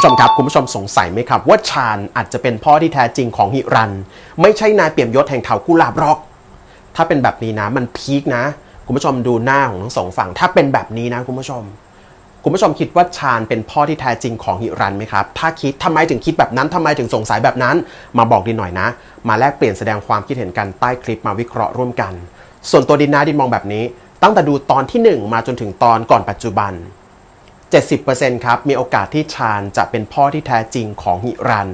ผู้ชมครับคุณผู้ชมสงสัยไหมครับ ว่าชาญอาจจะเป็นพ่อที่แท้จริงของหิรัน ไม่ใช่นายเปี่ยมยศแห่งเถากุลาบรอก ถ้าเป็นแบบนี้นะมันพีคนะ คุณผู้ชมดูหน้าของทั้งสองฝั่ง ถ้าเป็นแบบนี้นะคุณผู้ชม คุณผู้ชมคิดว่าชาญเป็นพ่อที่แท้จริงของหิรันไหมครับ ถ้าคิดทำไมถึงคิดแบบนั้นทำไมถึงสงสัยแบบนั้น มาบอกดินหน่อยนะ มาแลกเปลี่ยนแสดงความคิดเห็นกันใต้คลิปมาวิเคราะห์ร่วมกัน ส่วนตัวดินนะดินมองแบบนี้ ตั้งแต่ดูตอนทีหนึ่1 มาจนถึงตอนก่อนปัจจุบัน 70%ครับมีโอกาสที่ชาญจะเป็นพ่อที่แท้จริงของหิรัน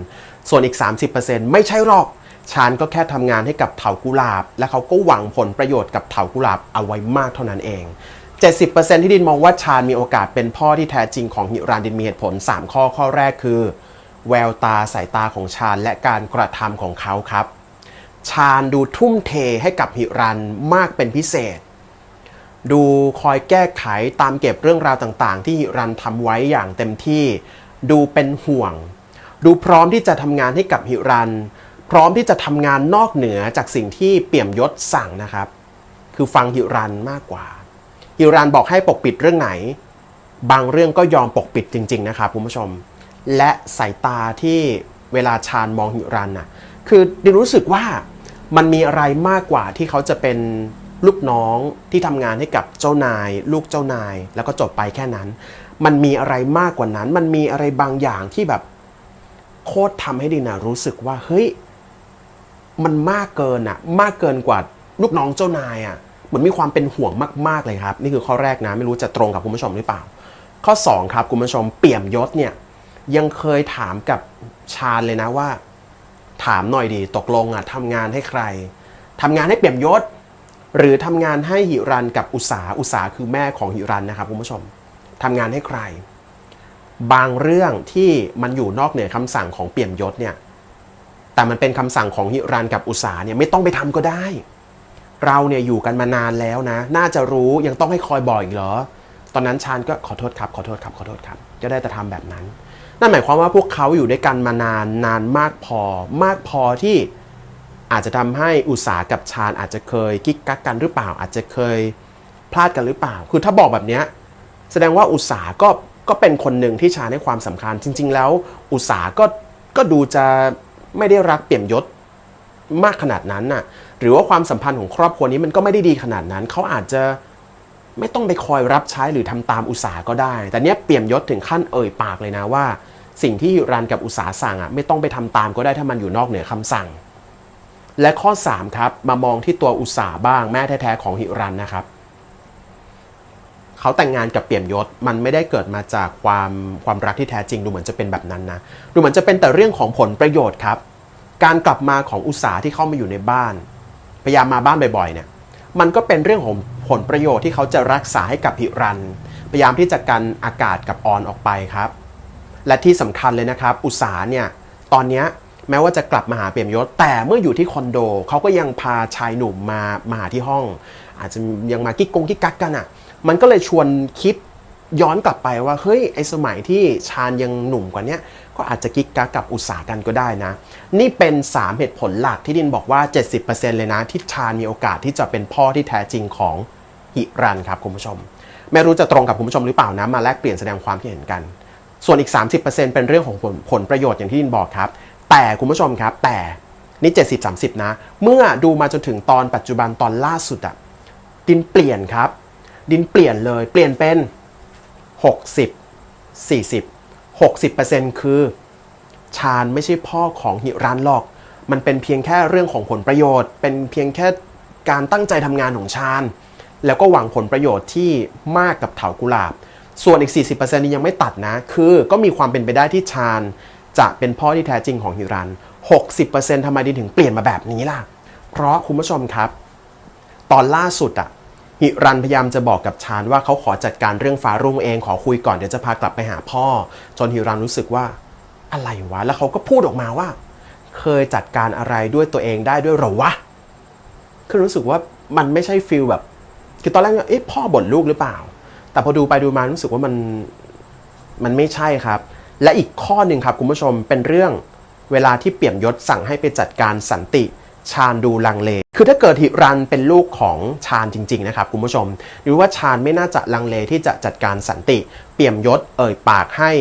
ส่วนอีก 30%ไม่ใช่หรอกชาญก็แค่ทำงานให้กับเถากุหลาบ และเขาก็หวังผลประโยชน์กับเถากุหลาบเอาไว้มากเท่านั้นเอง 70%ที่ดินมองว่าชาญมีโอกาสเป็นพ่อที่แท้จริงของหิรันดินมีเหตุผล 3 ข้อข้อแรกคือ แววตาสายตาของชาญและการกระทำของเขาครับ ชาญดูทุ่มเทให้กับหิรันมากเป็นพิเศษ ดูคอยแก้ไขตามเก็บเรื่องราวต่างๆ ที่หิรันทำไว้อย่างเต็มที่ ดูเป็นห่วง ดูพร้อมที่จะทำงานให้กับหิรัน พร้อมที่จะทำงานนอกเหนือจากสิ่งที่เปี่ยมยศสั่งนะครับ คือฟังหิรันมากกว่าหิรันบอกให้ปกปิดเรื่องไหน บางเรื่องก็ยอมปกปิดจริง ๆ นะครับคุณผู้ชม และสายตาที่เวลาชาญมองหิรันน่ะคือดิรู้สึกว่ามันมีอะไรมากกว่าที่เขาจะเป็น ลูกน้องที่ทำงานให้กับเจ้านาย ลูกเจ้านาย แล้วก็จบไปแค่นั้น มันมีอะไรมากกว่านั้น มันมีอะไรบางอย่างที่แบบ โคตรทำให้ดินะรู้สึกว่าเฮ้ยมันมากเกินอะมากเกินกว่าลูกน้องเจ้านายอะเหมือนมีความเป็นห่วงมากๆเลยครับ นี่คือข้อแรกนะไม่รู้จะตรงกับคุณผู้ชมหรือเปล่า ข้อ 2 ครับคุณผู้ชมเปี่ยมยศเนี่ยยังเคยถามกับชาญเลยนะว่า ถามหน่อยดีตกลงอะทำงานให้ใครทำงานให้เปี่ยมยศ หรือทำงานให้หิรันกับอุสาอุสาคือแม่ของหิรันนะครับคุณผู้ชมทำงานให้ใคร บางเรื่องที่มันอยู่นอกเหนือคำสั่งของเปี่ยมยศเนี่ยแต่มันเป็นคำสั่งของหิรันกับอุสาเนี่ยไม่ต้องไปทำก็ได้ เราเนี่ยอยู่กันมานานแล้วนะ น่าจะรู้ยังต้องให้คอยบอกอีกเหรอ ตอนนั้นชาญก็ขอโทษครับ ขอโทษครับขอโทษครับก็ได้แต่ทำแบบนั้น นั่นหมายความว่าพวกเขาอยู่ด้วยกันมานานนานมากพอมากพอที่ อาจจะทำให้อุสากับชาญอาจจะเคยกิ๊กกักกันหรือเปล่า อาจจะเคยพลาดกันหรือเปล่า คือถ้าบอกแบบนี้แสดงว่าอุสาก็ก็เป็นคนหนึ่งที่ชาญให้ความสำคัญ จริง ๆ แล้ว อุสาก็ก็ดูจะไม่ได้รักเปี่ยมยศมากขนาดนั้นน่ะ หรือว่าความสัมพันธ์ของครอบครัวนี้มันก็ไม่ได้ดีขนาดนั้น เขาอาจจะไม่ต้องไปคอยรับใช้หรือทำตามอุตสาหก็ได้ แต่เนี้ยเปี่ยมยศถึงขั้นเอ่ยปากเลยนะว่า สิ่งที่รันกับอุตสาหสั่งอะไม่ต้องไปทำตามก็ได้ถ้ามันอยู่นอกเหนือคำสั่ง และข้อ 3 ครับ มามองที่ตัวอุตสาบ้างแม่แท้ๆของหิรันนะครับเขาแต่งงานกับเปี่ยมยศมันไม่ได้เกิดมาจากความความรักที่แท้จริงดูเหมือนจะเป็นแบบนั้นนะดูเหมือนจะเป็นแต่เรื่องของผลประโยชน์ครับ การกลับมาของอุตสาที่เข้ามาอยู่ในบ้าน พยายามมาบ้านบ่อยๆเนี่ยมันก็เป็นเรื่องของผลประโยชน์ที่เขาจะรักษาให้กับหิรัน พยายามที่จะกันอากาศกับออนออกไปครับ และที่สำคัญเลยนะครับ อุตสาเนี่ยตอนเนี้ย แม้ว่าจะกลับมาหาเปี่ยมยศ แต่เมื่ออยู่ที่คอนโดเขาก็ยังพาชายหนุ่มมามาหาที่ห้อง อาจจะยังมากิ๊กกงกิ๊กกักกันอะ่ะ มันก็เลยชวนคิดย้อนกลับไปว่าเฮ้ยไอสมัยที่ชาญยังหนุ่มกว่านี้ก็อาจจะกิ๊กกักกับอุตสาหกันก็ได้นะ นี่เป็น 3 เหตุผลหลักที่ดินบอกว่า 70%เลยนะ ที่ชาญมีโอกาสที่จะเป็นพ่อที่แท้จริงของหิรันครับคุณผู้ชม ไม่รู้จะตรงกับคุณผู้ชมหรือเปล่านะ มาแลกเปลี่ยนแสดงความคิดเห็นกัน ส่วนอีก 30%เป็นเรื่องของผลผลประโยชน์อย่างที่ดินบอกครับ แต่คุณผู้ชมครับ แต่นี่ 70-30 นะ เมื่อดูมาจนถึงตอนปัจจุบันตอนล่าสุดอะดินเปลี่ยนครับ ดินเปลี่ยนเลยเปลี่ยนเป็น 60 40 60%คือชาญไม่ใช่พ่อของหิรันหรอก มันเป็นเพียงแค่เรื่องของผลประโยชน์ เป็นเพียงแค่การตั้งใจทำงานของชาญแล้วก็หวังผลประโยชน์ที่มากกับเถากุหลาบ ส่วนอีก 40%นี้ยังไม่ตัดนะ คือก็มีความเป็นไปได้ที่ชาญ จะเป็นพ่อที่แท้จริงของหิรัน 60%ทำไมดินถึงเปลี่ยนมาแบบนี้ล่ะ เพราะคุณผู้ชมครับ ตอนล่าสุดอะหิรันพยายามจะบอกกับชาญว่าเขาขอจัดการเรื่องฟ้ารุ่งเองขอคุยก่อนเดี๋ยวจะพากลับไปหาพ่อ จนหิรันรู้สึกว่าอะไรวะ แล้วเขาก็พูดออกมาว่า เคยจัดการอะไรด้วยตัวเองได้ด้วยหรอวะ คือรู้สึกว่ามันไม่ใช่ฟิลแบบ คือตอนแรกเอ๊ะพ่อบ่นลูกหรือเปล่า แต่พอดูไปดูมารู้สึกว่ามันมันไม่ใช่ครับ และอีกข้อหนึ่งครับคุณผู้ชมเป็นเรื่องเวลาที่เปี่ยมยศสั่งให้ไปจัดการสันติชาญดูลังเล คือถ้าเกิดหิรันเป็นลูกของชาญจริง ๆ นะครับคุณผู้ชม หรือว่าชาญไม่น่าจะลังเลที่จะจัดการสันติ เปี่ยมยศเอ่ยปากให้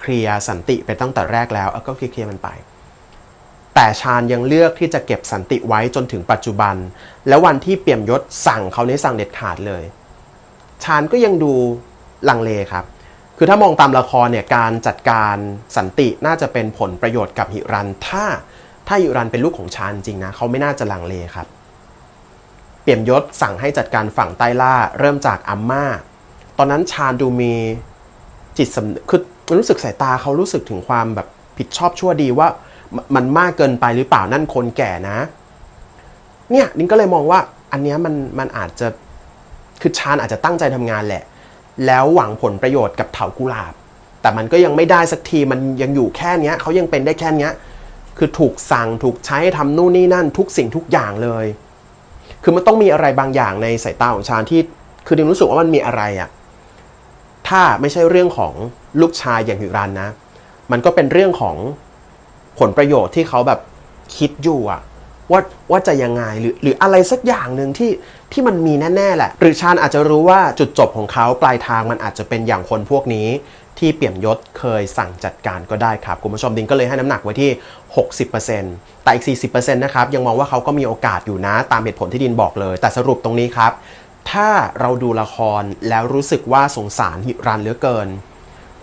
เคลียร์สันติไปตั้งแต่แรกแล้วก็เคลียร์มันไป แต่ชาญยังเลือกที่จะเก็บสันติไว้จนถึงปัจจุบัน แล้ววันที่เปี่ยมยศสั่งเขาในสั่งเด็ดขาดเลย ชาญก็ยังดูลังเลครับ คือถ้ามองตามละครเนี่ยการจัดการสันติน่าจะเป็นผลประโยชน์กับหิรัน ถ้าถ้าหิรันเป็นลูกของชาญจริงนะเขาไม่น่าจะลังเลครับ เปี่ยมยศสั่งให้จัดการฝั่งใต้ล่าเริ่มจากอัมมาตอนนั้นชาญดูมีจิตสำนึกคือรู้สึกสายตาเขารู้สึกถึงความแบบผิดชอบชั่วดีว่ามันมันมากเกินไปหรือเปล่านั่นคนแก่นะ เนี่ยนิ้งก็เลยมองว่าอันเนี้ยมันมันอาจจะคือชาญอาจจะตั้งใจทำงานแหละ แล้วหวังผลประโยชน์กับเถากุหลาบ แต่มันก็ยังไม่ได้สักทีมันยังอยู่แค่นี้เขายังเป็นได้แค่นี้คือถูกสั่งถูกใช้ใทำนู่นนี่นั่นทุกสิ่งทุกอย่างเลย คือมันต้องมีอะไรบางอย่างในสายตาของชาญที่ คือดิงรู้สึกว่ามันมีอะไรอะถ้าไม่ใช่เรื่องของลูกชายอย่างหิรันนะ มันก็เป็นเรื่องของผลประโยชน์ที่เขาแบบคิดอยู่อะ ว่าว่าจะยังไงหรือหรืออะไรสักอย่างหนึ่งที่ที่มันมีแน่ๆแหละ หรือชาญอาจจะรู้ว่าจุดจบของเขาปลายทางมันอาจจะเป็นอย่างคนพวกนี้ที่เปี่ยมยศเคยสั่งจัดการก็ได้ครับ คุณผู้ชมดิงก็เลยให้น้ำหนักไว้ที่ 60%แต่อีก 40%นะครับยังมองว่าเขาก็มีโอกาสอยู่นะตามเหตุผลที่ดินบอกเลย แต่สรุปตรงนี้ครับ ถ้าเราดูละครแล้วรู้สึกว่าสงสารหิรันเหลือเกิน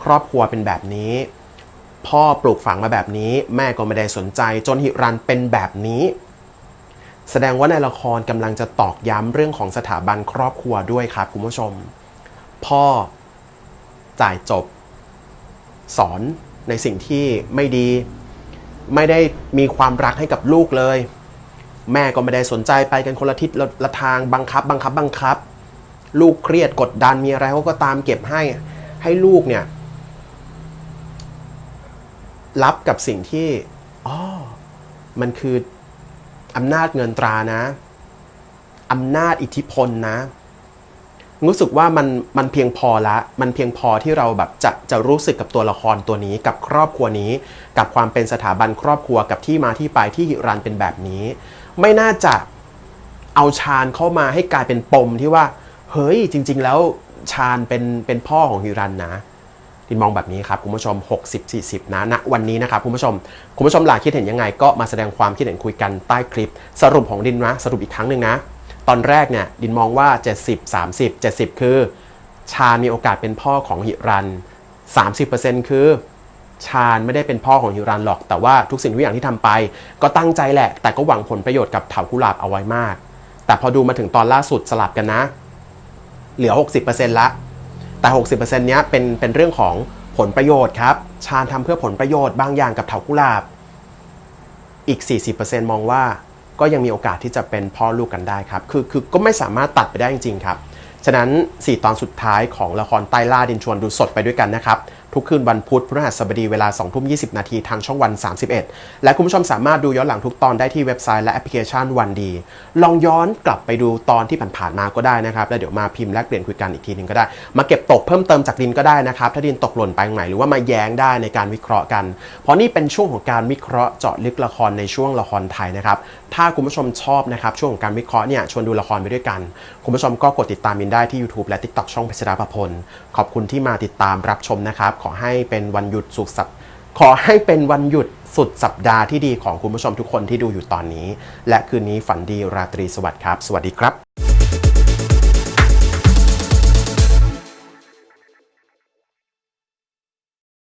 ครอบครัวเป็นแบบนี้ พ่อปลูกฝังมาแบบนี้ แม่ก็ไม่ได้สนใจจนหิรันเป็นแบบนี้ แสดงว่าในละครกำลังจะตอกย้ำเรื่องของสถาบันครอบครัวด้วยครับคุณผู้ชม พ่อจ่ายจบ สอนในสิ่งที่ไม่ดี ไม่ได้มีความรักให้กับลูกเลย แม่ก็ไม่ได้สนใจไปกันคนละทิศละละทางบังคับ บังคับบังคับ ลูกเครียดกดดันมีอะไรเขาก็ตามเก็บให้ให้ลูกเนี่ยรับกับสิ่งที่อ๋อมันคือ อำนาจเงินตรานะอำนาจอิทธิพลนะ รู้สึกว่ามันมันเพียงพอละ มันเพียงพอที่เราแบบจะจะรู้สึกกับตัวละครตัวนี้ กับครอบครัวนี้ กับความเป็นสถาบันครอบครัวกับที่มาที่ไปที่หิรันเป็นแบบนี้ ไม่น่าจะเอาชาญเข้ามาให้กลายเป็นปมที่ว่า เฮ้ยจริง ๆ แล้วชาญเป็นเป็นพ่อของหิรันนะ ดินมองแบบนี้ครับคุณผู้ชม 60-40 นะณวันนี้นะครับคุณผู้ชม คุณผู้ชมหลากคิดเห็นยังไงก็มาแสดงความคิดเห็นคุยกันใต้คลิป สรุปของดินนะสรุปอีกครั้งหนึ่งนะ ตอนแรกเนี่ยดินมองว่า 70 30 70 คือ ชาญมีโอกาสเป็นพ่อของหิรัน 30%คือชาญไม่ได้เป็นพ่อของฮิรันหรอก แต่ว่าทุกสิ่งทุกอย่างที่ทำไป ก็ตั้งใจแหละ แต่ก็หวังผลประโยชน์กับเถากุหลาบเอาไว้มาก แต่พอดูมาถึงตอนล่าสุดสลับกันนะ เหลือ 60%ละ แต่ 60%เนี้ยเป็นเป็นเรื่องของผลประโยชน์ครับ ชาญทำเพื่อผลประโยชน์บางอย่างกับเถากุหลาบ อีก 40%มองว่าก็ยังมีโอกาสที่จะเป็นพ่อลูกกันได้ครับ คือคือก็ไม่สามารถตัดไปได้จริงๆครับ ฉะนั้น 4 ตอนสุดท้ายของละครใต้ล่าดินชวนดูสดไปด้วยกันนะครับ ทุกคืนวันพุธพฤหัสบดีเวลา2ทุ่ม20 นาทีทางช่องวัน 31 และคุณผู้ชมสามารถดูย้อนหลังทุกตอนได้ที่เว็บไซต์และแอปพลิเคชันวันดี ลองย้อนกลับไปดูตอนที่ผ่านๆมาก็ได้นะครับ แล้วเดี๋ยวมาพิมพ์แลกเปลี่ยนคุยกันอีกทีหนึงก็ได้ มาเก็บตกเพิ่มเติมจากดินก็ได้นะครับ ถ้าดินตกหล่นไปไหนหรือว่ามาแย้งได้ในการวิเคราะห์กัน เพราะนี่เป็นช่วงของการวิเคราะห์เจาะลึกละครในช่วงละครไทยนะครับ ถ้าคุณผู้ชมชอบนะครับช่วงของการวิเคราะห์เนี่ยชวนดูละครไปด้วยกันคุณผู้ชมก็กดติดตามมินได้ที่ YouTube และ TikTok ช่องพิศดาประพล ขอบคุณที่มาติดตามรับชมนะครับ ขอให้เป็นวันหยุดสุขสัปขอให้เป็นวันหยุดสุดสัปดาห์ที่ดีของคุณผู้ชมทุกคนที่ดูอยู่ตอนนี้ และคืนนี้ฝันดีราตรีสวัสดิ์ครับ สวัสดีครับ